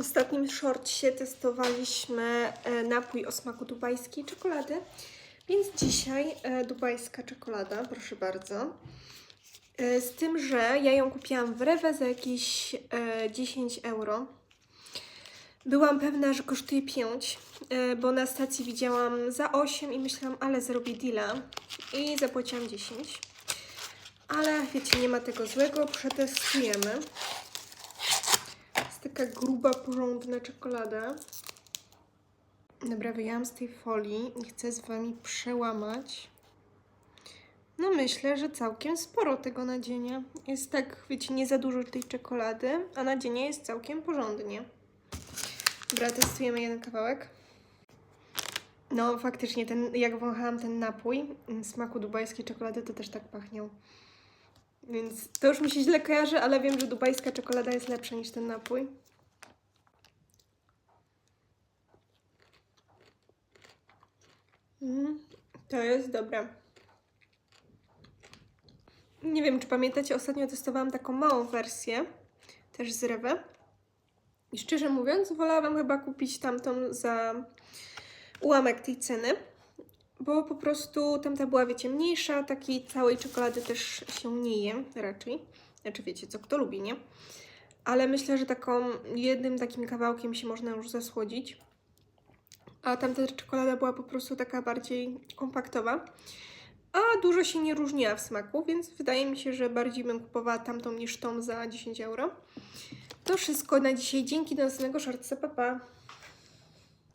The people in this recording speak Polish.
ostatnim shortcie testowaliśmy e, napój o smaku dubajskiej czekolady, więc dzisiaj e, dubajska czekolada, proszę bardzo. E, Z tym, że ja ją kupiłam w Rewe za jakieś e, 10 euro. Byłam pewna, że kosztuje 5, e, bo na stacji widziałam za 8 i myślałam, ale zrobię deala. I zapłaciłam 10. Ale wiecie, nie ma tego złego, przetestujemy. Taka gruba, porządna czekolada. Dobra, wyjęłam z tej folii i chcę z Wami przełamać. No myślę, że całkiem sporo tego nadzienia. Jest tak, wiecie, nie za dużo tej czekolady, a nadzienie jest całkiem porządnie. Dobra, testujemy jeden kawałek. No, faktycznie, ten, jak wąchałam ten napój mm, smaku dubajskiej czekolady, to też tak pachniał. Więc to już mi się źle kojarzy, ale wiem, że dubajska czekolada jest lepsza niż ten napój. Mm, to jest dobre. Nie wiem, czy pamiętacie, ostatnio testowałam taką małą wersję, też z Rewe. I szczerze mówiąc, wolałabym chyba kupić tamtą za ułamek tej ceny, bo po prostu tamta była, wiecie, mniejsza, takiej całej czekolady też się nie je raczej. Znaczy, wiecie, co kto lubi, nie? Ale myślę, że taką jednym takim kawałkiem się można już zasłodzić. A tamta czekolada była po prostu taka bardziej kompaktowa. A dużo się nie różniła w smaku, więc wydaje mi się, że bardziej bym kupowała tamtą niż tą za 10 euro. To wszystko na dzisiaj. Dzięki do następnego shortsa. Pa, pa.